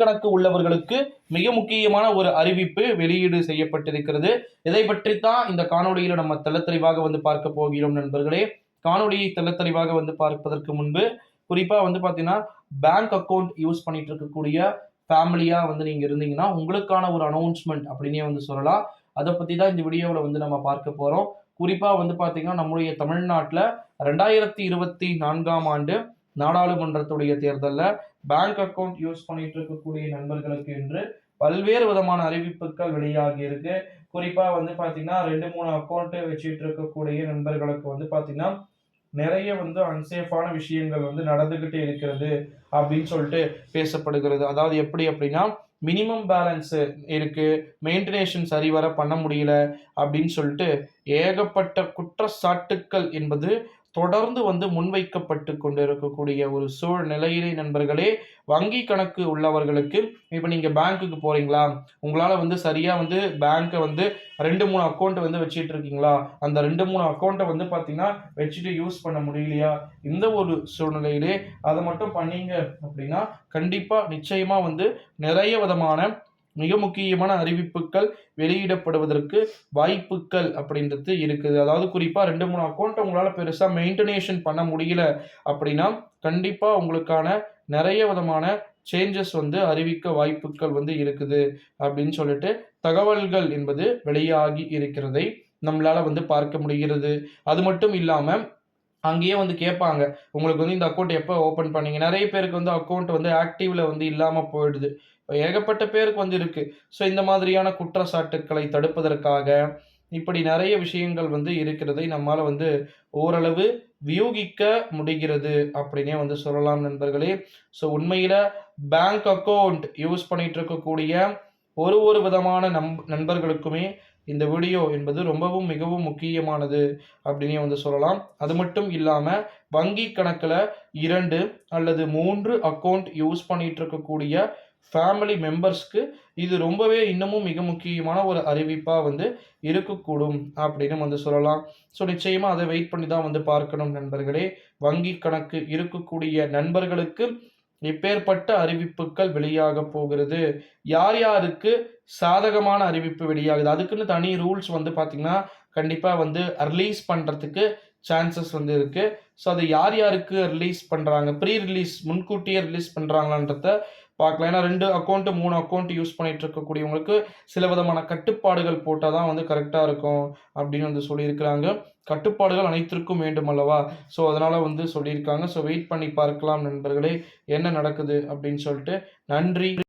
கணக்கு உள்ளவர்களுக்கு மிக முக்கியமான ஒரு அறிவிப்பு வெளியீடு செய்யப்பட்டிருக்கிறது. இதை பற்றித்தான் இந்த காணொளியில் நம்ம தெள்ளத்தெளிவாக வந்து பார்க்க போகிறோம் நண்பர்களே. காணொலியை தெள்ளத்தெளிவாக வந்து பார்ப்பதற்கு முன்பு குறிப்பா வந்து பாத்தீங்கன்னா பேங்க் அக்கவுண்ட் யூஸ் பண்ணிட்டு இருக்கக்கூடிய ஃபேமிலியா வந்து நீங்க இருந்தீங்கன்னா உங்களுக்கான ஒரு அனௌன்ஸ்மெண்ட் அப்படின்னே வந்து சொல்லலாம். அதை பத்தி தான் இந்த வீடியோவில் வந்து நம்ம பார்க்க போறோம். குறிப்பா வந்து பாத்தீங்கன்னா நம்முடைய தமிழ்நாட்டில் ரெண்டாயிரத்தி இருபத்தி நான்காம் ஆண்டு நாடாளுமன்றத்துடைய தேர்தலில் பேங்க் அக்கவுண்ட் யூஸ் பண்ணிட்டு இருக்கக்கூடிய நண்பர்களுக்கு என்று பல்வேறு விதமான அறிவிப்புகள் வெளியாகி இருக்கு. குறிப்பா வந்து பாத்தீங்கன்னா ரெண்டு மூணு அக்கௌண்ட் வச்சுட்டு இருக்கக்கூடிய நண்பர்களுக்கு வந்து பாத்தீங்கன்னா நிறைய வந்து அன்சேஃபான விஷயங்கள் வந்து நடந்துகிட்டே இருக்கிறது அப்படின்னு சொல்லிட்டு பேசப்படுகிறது. அதாவது எப்படி அப்படின்னா மினிமம் பேலன்ஸு இருக்குது மெயின்டெனேஷன் சரிவர பண்ண முடியல அப்படின்னு சொல்லிட்டு ஏகப்பட்ட குற்றச்சாட்டுக்கள் என்பது தொடர்ந்து வந்து முன்வைக்கப்பட்டு கொண்டிருக்கக்கூடிய ஒரு சூழ்நிலையிலே நண்பர்களே வங்கி கணக்கு உள்ளவர்களுக்கு இப்போ நீங்கள் பேங்க்குக்கு போகிறீங்களா உங்களால் வந்து சரியாக வந்து பேங்க்கை வந்து ரெண்டு மூணு அக்கௌண்ட் வந்து வச்சுட்டு இருக்கீங்களா? அந்த ரெண்டு மூணு அக்கௌண்ட்டை வந்து பார்த்தீங்கன்னா வச்சுட்டு யூஸ் பண்ண முடியலையா? இந்த ஒரு சூழ்நிலையிலே அதை மட்டும் பண்ணீங்க அப்படின்னா கண்டிப்பாக நிச்சயமாக வந்து நிறைய விதமான மிக முக்கியமான அறிவிப்புகள் வெளியிடப்படுவதற்கு வாய்ப்புகள் அப்படின்றது இருக்குது. அதாவது குறிப்பாக ரெண்டு மூணு அக்கௌண்ட்டை உங்களால் பெருசாக மெயின்டெனேஷன் பண்ண முடியல அப்படின்னா கண்டிப்பாக உங்களுக்கான நிறைய விதமான சேஞ்சஸ் வந்து அறிவிக்க வாய்ப்புகள் வந்து இருக்குது அப்படின்னு சொல்லிட்டு தகவல்கள் என்பது வெளியாகி இருக்கிறதை நம்மளால் வந்து பார்க்க முடிகிறது. அது மட்டும் இல்லாமல் அங்கேயே வந்து கேட்பாங்க உங்களுக்கு வந்து இந்த அக்கௌண்ட் எப்போ ஓப்பன் பண்ணீங்க? நிறைய பேருக்கு வந்து அக்கௌண்ட் வந்து ஆக்டிவில் வந்து இல்லாமல் போயிடுது. ஏகப்பட்ட பேருக்கு வந்து இருக்குது ஸோ இந்த மாதிரியான குற்றச்சாட்டுக்களை தடுப்பதற்காக இப்படி நிறைய விஷயங்கள் வந்து இருக்கிறதை நம்மால் வந்து ஓரளவு வியூகிக்க முடிகிறது அப்படின்னே வந்து சொல்லலாம் நண்பர்களே. ஸோ உண்மையில் பேங்க் அக்கௌண்ட் யூஸ் பண்ணிட்டு இருக்கக்கூடிய ஒரு ஒரு விதமான நம் நண்பர்களுக்குமே இந்த வீடியோ என்பது ரொம்பவும் மிகவும் முக்கியமானது அப்படின்னே வந்து சொல்லலாம். அது மட்டும் இல்லாமல் வங்கி கணக்கில் இரண்டு அல்லது மூன்று அக்கௌண்ட் யூஸ் பண்ணிட்டு இருக்கக்கூடிய ஃபேமிலி மெம்பர்ஸ்க்கு இது ரொம்பவே இன்னமும் மிக முக்கியமான ஒரு அறிவிப்பாக வந்து இருக்கக்கூடும் அப்படின்னு வந்து சொல்லலாம். ஸோ நிச்சயமாக அதை வெயிட் பண்ணி தான் வந்து பார்க்கணும் நண்பர்களே. வங்கி கணக்கு இருக்கக்கூடிய நண்பர்களுக்கு இப்பேற்பட்ட அறிவிப்புகள் வெளியாக போகிறது? யார் யாருக்கு சாதகமான அறிவிப்பு வெளியாகுது? அதுக்குன்னு தனி ரூல்ஸ் வந்து பார்த்திங்கன்னா கண்டிப்பாக வந்து ரிலீஸ் பண்ணுறதுக்கு சான்சஸ் வந்து இருக்குது ஸோ அதை யார் யாருக்கு ரிலீஸ் பண்ணுறாங்க ப்ரீ ரிலீஸ் முன்கூட்டியே ரிலீஸ் பண்ணுறாங்களான்றத பார்க்கலாம். ஏன்னா ரெண்டு அக்கௌண்ட்டு மூணு அக்கௌண்ட்டு யூஸ் பண்ணிட்டு இருக்கக்கூடியவங்களுக்கு சில விதமான கட்டுப்பாடுகள் போட்டால் தான் வந்து கரெக்டாக இருக்கும் அப்படின்னு வந்து சொல்லியிருக்கிறாங்க. கட்டுப்பாடுகள் அனைத்திற்கும் வேண்டும் அல்லவா? ஸோ அதனால் வந்து சொல்லியிருக்காங்க. ஸோ வெயிட் பண்ணி பார்க்கலாம் நண்பர்களே என்ன நடக்குது அப்படின்னு சொல்லிட்டு நன்றி.